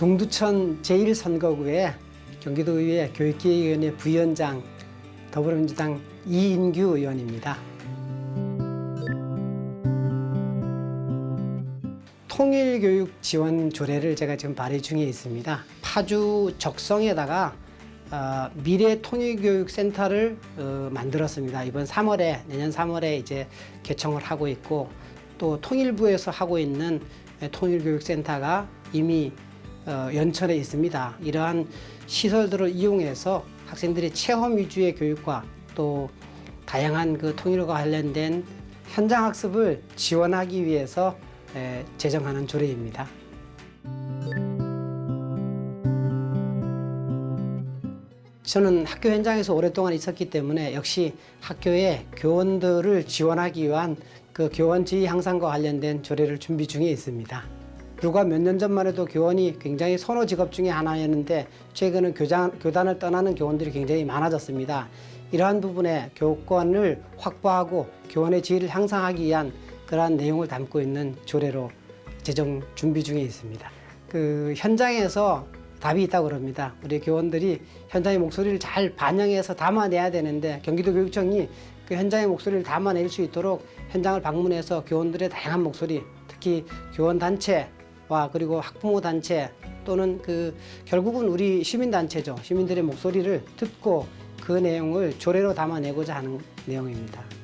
동두천 제1선거구에 경기도의회 교육기획위원회 부위원장 더불어민주당 이인규 의원입니다. 통일교육 지원 조례를 제가 지금 발의 중에 있습니다. 파주 적성에다가 어, 미래 통일교육센터를 어, 만들었습니다. 이번 3월에 내년 3월에 이제 개청을 하고 있고 또 통일부에서 하고 있는 통일교육센터가 이미 어, 연천에 있습니다. 이러한 시설들을 이용해서 학생들이 체험 위주의 교육과 또 다양한 그 통일과 관련된 현장 학습을 지원하기 위해서 에, 제정하는 조례입니다. 저는 학교 현장에서 오랫동안 있었기 때문에 역시 학교의 교원들을 지원하기 위한 그 교원 지위 향상과 관련된 조례를 준비 중에 있습니다. 불과 몇 년 전만 해도 교원이 굉장히 선호 직업 중에 하나였는데 최근은 교장, 교단을 떠나는 교원들이 굉장히 많아졌습니다. 이러한 부분에 교권을 확보하고 교원의 지위를 향상하기 위한 그러한 내용을 담고 있는 조례로 제정 준비 중에 있습니다. 그 현장에서 답이 있다고 그럽니다. 우리 교원들이 현장의 목소리를 잘 반영해서 담아내야 되는데 경기도 교육청이 그 현장의 목소리를 담아낼 수 있도록 현장을 방문해서 교원들의 다양한 목소리, 특히 교원 단체 와 그리고 학부모 단체 또는 그 결국은 우리 시민 단체죠. 시민들의 목소리를 듣고 그 내용을 조례로 담아내고자 하는 내용입니다.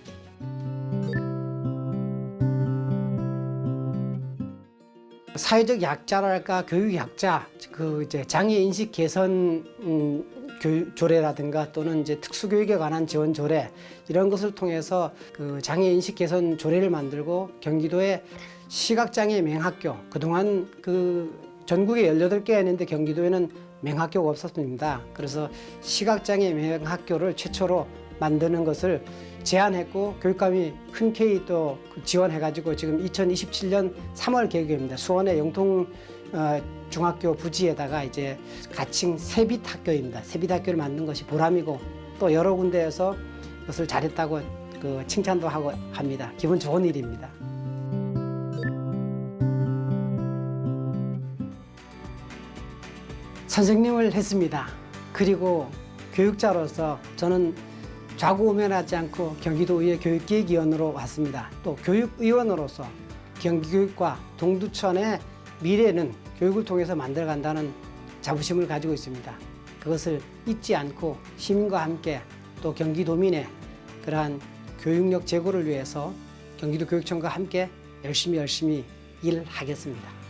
사회적 약자랄까 교육 약자 그 이제 장애 인식 개선 음, 교육 조례라든가 또는 이제 특수 교육에 관한 지원 조례 이런 것을 통해서 그 장애 인식 개선 조례를 만들고 경기도의 시각장애 맹학교 그동안 그 전국에 18개가 있는데 경기도에는 맹학교가 없었습니다. 그래서 시각장애 맹학교를 최초로 만드는 것을 제안했고 교육감이 흔쾌히 또 지원해가지고 지금 2027년 3월 계획입니다. 수원의 영통 어, 중학교 부지에다가 이제 가칭 세빛 학교입니다. 세빛 학교를 만든 것이 보람이고 또 여러 군데에서 그것을 잘했다고 그 칭찬도 하고 합니다. 기분 좋은 일입니다. 선생님을 했습니다. 그리고 교육자로서 저는 좌고우면하지 않고 경기도의회 교육기획위원으로 왔습니다. 또 교육의원으로서 경기교육과 동두천의 미래는 교육을 통해서 만들어간다는 자부심을 가지고 있습니다. 그것을 잊지 않고 시민과 함께 또 경기도민의 그러한 교육력 제고를 위해서 경기도 교육청과 함께 열심히 열심히 일하겠습니다.